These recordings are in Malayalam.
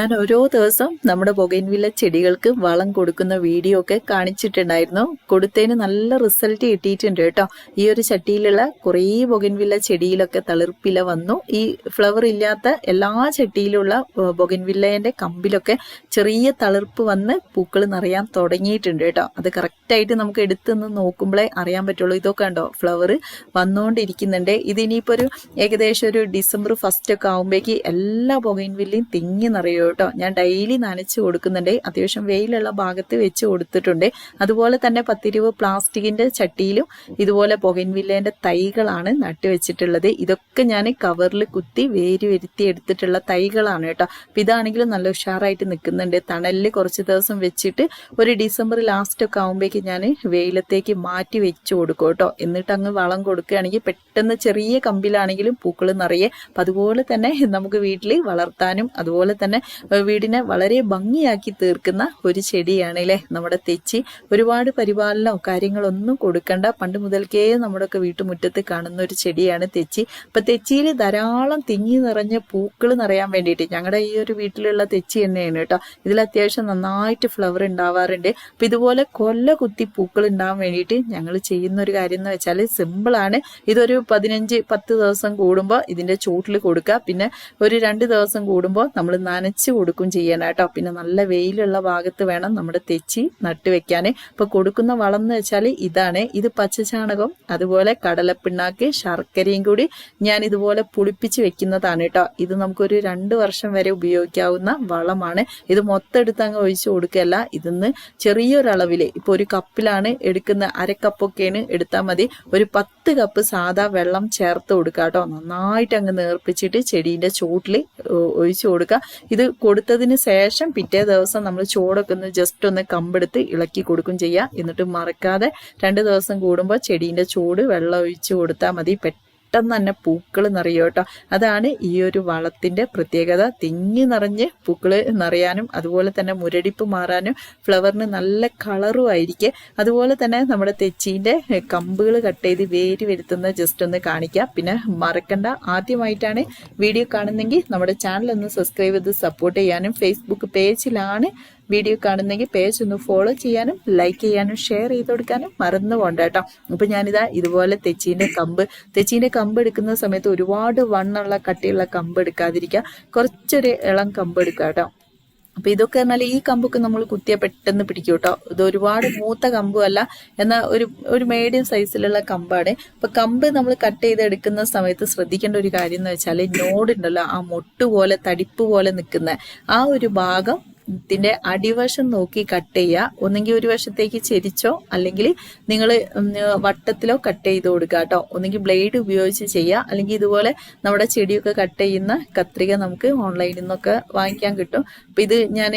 ഞാൻ ഓരോ ദിവസം നമ്മുടെ പുകയൻവില്ല ചെടികൾക്ക് വളം കൊടുക്കുന്ന വീഡിയോ ഒക്കെ കാണിച്ചിട്ടുണ്ടായിരുന്നു. കൊടുത്തതിന് നല്ല റിസൾട്ട് കിട്ടിയിട്ടുണ്ട് കേട്ടോ. ഈ ഒരു ചട്ടിയിലുള്ള കുറേ ബൊഗൈൻവില്ല ചെടിയിലൊക്കെ തളിർപ്പില വന്നു. ഈ ഫ്ലവർ ഇല്ലാത്ത എല്ലാ ചട്ടിയിലുള്ള ബൊഗൈൻവില്ലേന്റെ കമ്പിലൊക്കെ ചെറിയ തളിർപ്പ് വന്ന് പൂക്കൾ നിറയാൻ തുടങ്ങിയിട്ടുണ്ട് കേട്ടോ. അത് കറക്റ്റായിട്ട് നമുക്ക് എടുത്തുനിന്ന് നോക്കുമ്പോഴേ അറിയാൻ പറ്റുള്ളൂ. ഇതൊക്കെ ഉണ്ടോ ഫ്ലവർ വന്നുകൊണ്ടിരിക്കുന്നുണ്ട് ഇതിനിയിപ്പോൾ ഒരു ഏകദേശം ഒരു ഡിസംബർ ഫസ്റ്റ് ഒക്കെ ആകുമ്പോഴേക്ക് എല്ലാ പുകയൻവില്ലയും തിങ്ങി നിറയും കേട്ടോ. ഞാൻ ഡെയിലി നനച്ച് കൊടുക്കുന്നുണ്ട്. അത്യാവശ്യം വെയിലുള്ള ഭാഗത്ത് വെച്ച് കൊടുത്തിട്ടുണ്ട്. അതുപോലെ തന്നെ പത്തിരുവ് പ്ലാസ്റ്റിക്കിന്റെ ചട്ടിയിലും ഇതുപോലെ പുകൻവില്ലേന്റെ തൈകളാണ് നട്ടുവെച്ചിട്ടുള്ളത് ഇതൊക്കെ ഞാൻ കവറിൽ കുത്തി വേര് വരുത്തി എടുത്തിട്ടുള്ള തൈകളാണ് കേട്ടോ. അപ്പൊ ഇതാണെങ്കിലും നല്ല ഉഷാറായിട്ട് നിൽക്കുന്നുണ്ട്. തണലിൽ കുറച്ച് ദിവസം വെച്ചിട്ട് ഒരു ഡിസംബർ ലാസ്റ്റ് ഒക്കെ ആകുമ്പോഴേക്ക് ഞാൻ വെയിലത്തേക്ക് മാറ്റി വെച്ച് കൊടുക്കും കേട്ടോ. എന്നിട്ട് അങ്ങ് വളം കൊടുക്കുകയാണെങ്കിൽ പെട്ടെന്ന് ചെറിയ കമ്പിലാണെങ്കിലും പൂക്കൾ നിറയെ. അപ്പം അതുപോലെ തന്നെ നമുക്ക് വീട്ടിൽ വളർത്താനും അതുപോലെ തന്നെ വീടിനെ വളരെ ഭംഗിയാക്കി തീർക്കുന്ന ഒരു ചെടിയാണ് അല്ലേ നമ്മുടെ തെച്ചി. ഒരുപാട് പരിപാലനമോ കാര്യങ്ങളൊന്നും കൊടുക്കണ്ട. പണ്ട് മുതൽക്കേ നമ്മുടെയൊക്കെ വീട്ടുമുറ്റത്ത് കാണുന്ന ഒരു ചെടിയാണ് തെച്ചി. അപ്പൊ തെച്ചിയിൽ ധാരാളം തിങ്ങി നിറഞ്ഞ പൂക്കൾ നിറയാൻ വേണ്ടിയിട്ട് ഞങ്ങളുടെ ഈ ഒരു വീട്ടിലുള്ള തെച്ചി തന്നെയാണ് കേട്ടോ. ഇതിൽ അത്യാവശ്യം നന്നായിട്ട് ഫ്ലവർ ഉണ്ടാവാറുണ്ട്. അപ്പൊ ഇതുപോലെ കൊല്ല കുത്തി പൂക്കൾ ഉണ്ടാവാൻ വേണ്ടിയിട്ട് ഞങ്ങൾ ചെയ്യുന്ന ഒരു കാര്യം എന്ന് വെച്ചാൽ സിമ്പിൾ ആണ്. ഇതൊരു പതിനഞ്ച് പത്ത് ദിവസം കൂടുമ്പോൾ ഇതിന്റെ ചൂട്ടിൽ കൊടുക്കുക. പിന്നെ ഒരു രണ്ട് ദിവസം കൂടുമ്പോൾ നമ്മൾ നനച്ച് കൊടുക്കും ചെയ്യാനായിട്ടോ പിന്നെ നല്ല വെയിലുള്ള ഭാഗത്ത് വേണം നമ്മുടെ തെച്ചി നട്ടുവെക്കാൻ ഇപ്പൊ കൊടുക്കുന്ന വളം എന്ന് വെച്ചാൽ ഇതാണ്. ഇത് പച്ചചാണകം അതുപോലെ കടലപ്പിണ്ണാക്ക് ശർക്കരയും കൂടി ഞാൻ ഇതുപോലെ പുളിപ്പിച്ച് വെക്കുന്നതാണ് കേട്ടോ. ഇത് നമുക്കൊരു രണ്ട് വർഷം വരെ ഉപയോഗിക്കാവുന്ന വളമാണ്. ഇത് മൊത്തം എടുത്ത് അങ്ങ് ഒഴിച്ചു കൊടുക്കല്ല ഇതിന്ന് ചെറിയൊരളവിൽ ഇപ്പൊ ഒരു കപ്പിലാണ് എടുക്കുന്ന അരക്കപ്പൊക്കെയാണ് എടുത്താൽ മതി. ഒരു പത്ത് കപ്പ് സാധാ വെള്ളം ചേർത്ത് കൊടുക്കുക കേട്ടോ. നന്നായിട്ട് അങ്ങ് നേർപ്പിച്ചിട്ട് ചെടീന്റെ ചോട്ടിൽ ഒഴിച്ചു കൊടുക്കുക ഇത് കൊടുത്തതിന് ശേഷം പിറ്റേ ദിവസം നമ്മൾ ചൂടൊക്കെ ഒന്ന് ജസ്റ്റ് ഒന്ന് കമ്പെടുത്ത് ഇളക്കി കൊടുക്കും ചെയ്യുക എന്നിട്ട് മറക്കാതെ രണ്ട് ദിവസം കൂടുമ്പോൾ ചെടീന്റെ ചൂട് വെള്ളം ഒഴിച്ച് കൊടുത്താൽ മതി. പെട്ടെന്ന് തന്നെ പൂക്കൾ നിറയും കേട്ടോ. അതാണ് ഈ ഒരു വളത്തിന്റെ പ്രത്യേകത. തിങ്ങി നിറഞ്ഞ് പൂക്കൾ നിറയാനും അതുപോലെ തന്നെ മുരടിപ്പ് മാറാനും ഫ്ലവറിന് നല്ല കളറും ആയിരിക്കും. അതുപോലെ തന്നെ നമ്മുടെ തെച്ചീന്റെ കമ്പുകൾ കട്ട് ചെയ്ത് വേര് വരുത്തുന്ന ജസ്റ്റ് ഒന്ന് കാണിക്കാം. പിന്നെ മറക്കണ്ട. ആദ്യമായിട്ടാണ് വീഡിയോ കാണുന്നെങ്കിൽ നമ്മുടെ ചാനൽ ഒന്ന് സബ്സ്ക്രൈബ് ചെയ്ത് സപ്പോർട്ട് ചെയ്യാനും ഫേസ്ബുക്ക് പേജിലാണ് വീഡിയോ കാണുന്നെങ്കിൽ പേജ് ഒന്ന് ഫോളോ ചെയ്യാനും ലൈക്ക് ചെയ്യാനും ഷെയർ ചെയ്ത് കൊടുക്കാനും മറന്നു പോകണ്ട കേട്ടോ. അപ്പം ഞാനിതാ ഇതുപോലെ തെച്ചീന്റെ കമ്പ് തെച്ചീന്റെ കമ്പ് എടുക്കുന്ന സമയത്ത് ഒരുപാട് വണ്ണുള്ള കട്ടിയുള്ള കമ്പ് എടുക്കാതിരിക്കുക. കുറച്ചൊരു ഇളം കമ്പ് എടുക്കുക കേട്ടോ. അപ്പൊ ഇതൊക്കെ പറഞ്ഞാൽ ഈ കമ്പൊക്കെ നമ്മൾ കുത്തിയാൽ പെട്ടെന്ന് പിടിക്കും കേട്ടോ. ഇത് ഒരുപാട് മൂത്ത കമ്പും അല്ല എന്നാൽ ഒരു ഒരു മീഡിയം സൈസിലുള്ള കമ്പാണ്. അപ്പൊ കമ്പ് നമ്മൾ കട്ട് ചെയ്ത് എടുക്കുന്ന സമയത്ത് ശ്രദ്ധിക്കേണ്ട ഒരു കാര്യം എന്ന് വെച്ചാൽ നോഡ് ഉണ്ടല്ലോ ആ മൊട്ട് പോലെ തടിപ്പ് പോലെ നിൽക്കുന്ന ആ ഒരു ഭാഗം ഇതിന്റെ അടിവശം നോക്കി കട്ട് ചെയ്യുക. ഒന്നെങ്കിൽ ഒരു വശത്തേക്ക് ചെരിച്ചോ അല്ലെങ്കിൽ നിങ്ങൾ വട്ടത്തിലോ കട്ട് ചെയ്ത് കൊടുക്കുക കേട്ടോ. ഒന്നെങ്കിൽ ബ്ലേഡ് ഉപയോഗിച്ച് ചെയ്യുക. അല്ലെങ്കിൽ ഇതുപോലെ നമ്മുടെ ചെടിയൊക്കെ കട്ട് ചെയ്യുന്ന കത്രിക നമുക്ക് ഓൺലൈനിൽ നിന്നൊക്കെ വാങ്ങിക്കാൻ കിട്ടും. അപ്പം ഇത് ഞാൻ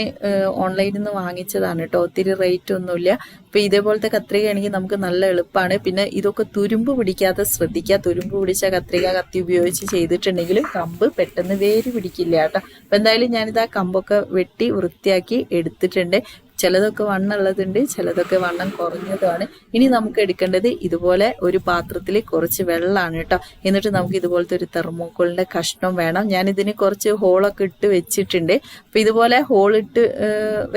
ഓൺലൈനിൽ നിന്ന് വാങ്ങിച്ചതാണ് കേട്ടോ. ഒത്തിരി റേറ്റ് ഒന്നുമില്ല. അപ്പം ഇതേപോലത്തെ കത്രികയാണെങ്കിൽ നമുക്ക് നല്ല എളുപ്പമാണ് പിന്നെ ഇതൊക്കെ തുരുമ്പ് പിടിക്കാതെ ശ്രദ്ധിക്കുക. തുരുമ്പ് പിടിച്ച കത്രിക കത്തി ഉപയോഗിച്ച് ചെയ്തിട്ടുണ്ടെങ്കിൽ കമ്പ് പെട്ടെന്ന് വേര് പിടിക്കില്ല കേട്ടോ. അപ്പം എന്തായാലും ഞാനിത് ആ കമ്പൊക്കെ വെട്ടി വൃത്തിയാക്കി എടുത്തിട്ടുണ്ട്. ചിലതൊക്കെ വണ്ണുള്ളതുണ്ട് ചിലതൊക്കെ വണ്ണം കുറഞ്ഞതുമാണ്. ഇനി നമുക്ക് എടുക്കേണ്ടത് ഇതുപോലെ ഒരു പാത്രത്തിൽ കുറച്ച് വെള്ളമാണ് കേട്ടോ. എന്നിട്ട് നമുക്ക് ഇതുപോലത്തെ ഒരു തെർമോക്കോളിന്റെ കഷ്ണം വേണം. ഞാൻ ഇതിന് കുറച്ച് ഹോളൊക്കെ ഇട്ട് വെച്ചിട്ടുണ്ട്. അപ്പൊ ഇതുപോലെ ഹോൾ ഇട്ട്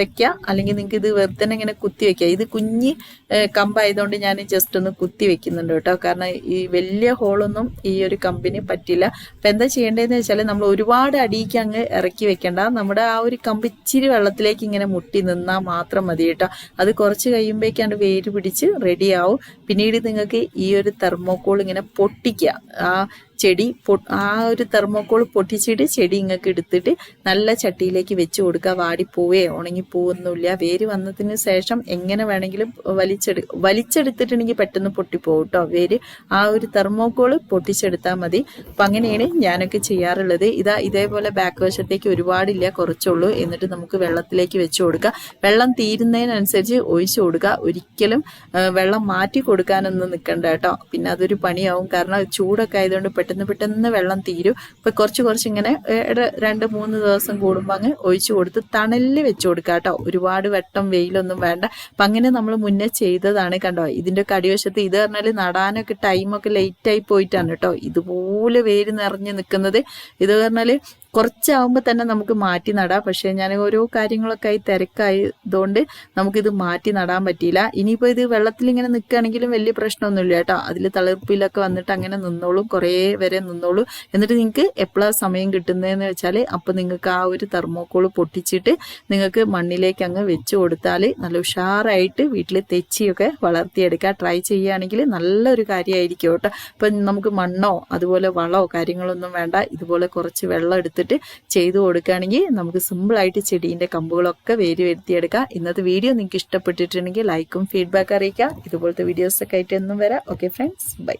വെക്കാം അല്ലെങ്കിൽ നിങ്ങൾക്ക് ഇത് വെറുതെ ഇങ്ങനെ കുത്തി വെക്കാം ഇത് കുഞ്ഞ് കമ്പായതുകൊണ്ട് ഞാൻ ജസ്റ്റ് ഒന്ന് കുത്തി വെക്കുന്നുണ്ട് കേട്ടോ. കാരണം ഈ വലിയ ഹോളൊന്നും ഈ ഒരു കമ്പിന് പറ്റില്ല. അപ്പൊ എന്താ ചെയ്യേണ്ടതെന്ന് വെച്ചാൽ നമ്മൾ ഒരുപാട് അടിയിക്ക് അങ്ങ് ഇറക്കി വെക്കേണ്ട. നമ്മുടെ ആ ഒരു കമ്പ് ഇച്ചിരി വെള്ളത്തിലേക്ക് ഇങ്ങനെ മുട്ടി നിന്നാൽ മാത്രം മതി കേട്ടോ. അത് കുറച്ച് കഴിയുമ്പോഴേക്കാണ്ട് വേര് പിടിച്ച് റെഡിയാവും പിന്നീട് നിങ്ങൾക്ക് ഈ ഒരു തെർമോക്കോൾ ഇങ്ങനെ പൊട്ടിക്കുക ആ ചെടി ആ ഒരു തെർമോക്കോൾ പൊട്ടിച്ചിട്ട് ചെടി ഇങ്ങക്ക് എടുത്തിട്ട് നല്ല ചട്ടിയിലേക്ക് വെച്ച് കൊടുക്കുക. വാടിപ്പോവേ ഉണങ്ങിപ്പോവൊന്നുമില്ല. വേര് വന്നതിന് ശേഷം എങ്ങനെ വേണമെങ്കിലും വലിച്ചെടു വലിച്ചെടുത്തിട്ടുണ്ടെങ്കിൽ പെട്ടെന്ന് പൊട്ടിപ്പോവും കേട്ടോ വേര് ആ ഒരു തെർമോക്കോൾ പൊട്ടിച്ചെടുത്താൽ മതി. അപ്പം അങ്ങനെയാണ് ഞാനൊക്കെ ചെയ്യാറുള്ളത്. ഇതാ ഇതേപോലെ ബാക്ക് വശത്തേക്ക് ഒരുപാടില്ല കുറച്ചുള്ളൂ. എന്നിട്ട് നമുക്ക് വെള്ളത്തിലേക്ക് വെച്ച് കൊടുക്കുക. വെള്ളം തീരുന്നതിനനുസരിച്ച് ഒഴിച്ചു കൊടുക്കുക. ഒരിക്കലും വെള്ളം മാറ്റി കൊടുക്കാനൊന്നും നിൽക്കണ്ട കേട്ടോ പിന്നെ അതൊരു പണിയാവും. കാരണം ചൂടൊക്കെ ആയതുകൊണ്ട് പെട്ടെന്ന് പെട്ടെന്ന് വെള്ളം തീരും. ഇപ്പൊ കുറച്ച് കുറച്ച് ഇങ്ങനെ രണ്ട് മൂന്ന് ദിവസം കൂടുമ്പോൾ അങ്ങ് ഒഴിച്ചു കൊടുത്ത് തണലിൽ വെച്ച് കൊടുക്കുക കേട്ടോ. ഒരുപാട് വെട്ടം വെയിലൊന്നും വേണ്ട. അപ്പൊ അങ്ങനെ നമ്മൾ മുന്നേ ചെയ്തതാണ് കണ്ടോ? ഇതിന്റെ കടിവശത്ത് ഇത് പറഞ്ഞാൽ നടാനൊക്കെ ടൈമൊക്കെ ലേറ്റ് ആയി പോയിട്ടാണ് കേട്ടോ. ഇതുപോലെ വേര് നിറഞ്ഞു നിൽക്കുന്നത് ഇത് പറഞ്ഞാൽ കുറച്ചാവുമ്പോൾ തന്നെ നമുക്ക് മാറ്റി നടാം. പക്ഷേ ഞാൻ ഓരോ കാര്യങ്ങളൊക്കെ ആയി തിരക്കായതുകൊണ്ട് നമുക്കിത് മാറ്റി നടാൻ പറ്റിയില്ല. ഇനിയിപ്പോൾ ഇത് വെള്ളത്തിൽ ഇങ്ങനെ നിൽക്കുകയാണെങ്കിലും വലിയ പ്രശ്നമൊന്നുമില്ല കേട്ടോ. അതിൽ തളിർപ്പിലൊക്കെ വന്നിട്ട് അങ്ങനെ നിന്നോളും. കുറേ വരെ നിന്നോളൂ. എന്നിട്ട് നിങ്ങൾക്ക് എപ്പോഴാണ് സമയം കിട്ടുന്നതെന്ന് വെച്ചാൽ അപ്പോൾ നിങ്ങൾക്ക് ആ ഒരു തെർമോക്കോൾ പൊട്ടിച്ചിട്ട് നിങ്ങൾക്ക് മണ്ണിലേക്ക് അങ്ങ് വെച്ച് കൊടുത്താൽ നല്ല ഉഷാറായിട്ട് വീട്ടിൽ തെച്ചിയൊക്കെ വളർത്തിയെടുക്കുക. ട്രൈ ചെയ്യുകയാണെങ്കിൽ നല്ലൊരു കാര്യമായിരിക്കും കേട്ടോ. ഇപ്പം നമുക്ക് മണ്ണോ അതുപോലെ വളമോ കാര്യങ്ങളൊന്നും വേണ്ട. ഇതുപോലെ കുറച്ച് വെള്ളം എടുത്തിട്ട് ചെയ്തു കൊടുക്കുകയാണെങ്കിൽ നമുക്ക് സിമ്പിളായിട്ട് ചെടീന്റെ കമ്പുകളൊക്കെ വേര് വരുത്തിയെടുക്കാം. ഇന്നത്തെ വീഡിയോ നിങ്ങൾക്ക് ഇഷ്ടപ്പെട്ടിട്ടുണ്ടെങ്കിൽ ലൈക്കും ഫീഡ്ബാക്ക് അറിയിക്കുക. ഇതുപോലത്തെ വീഡിയോസൊക്കെ ആയിട്ട് എന്നും വരാം. Okay friends. ബൈ.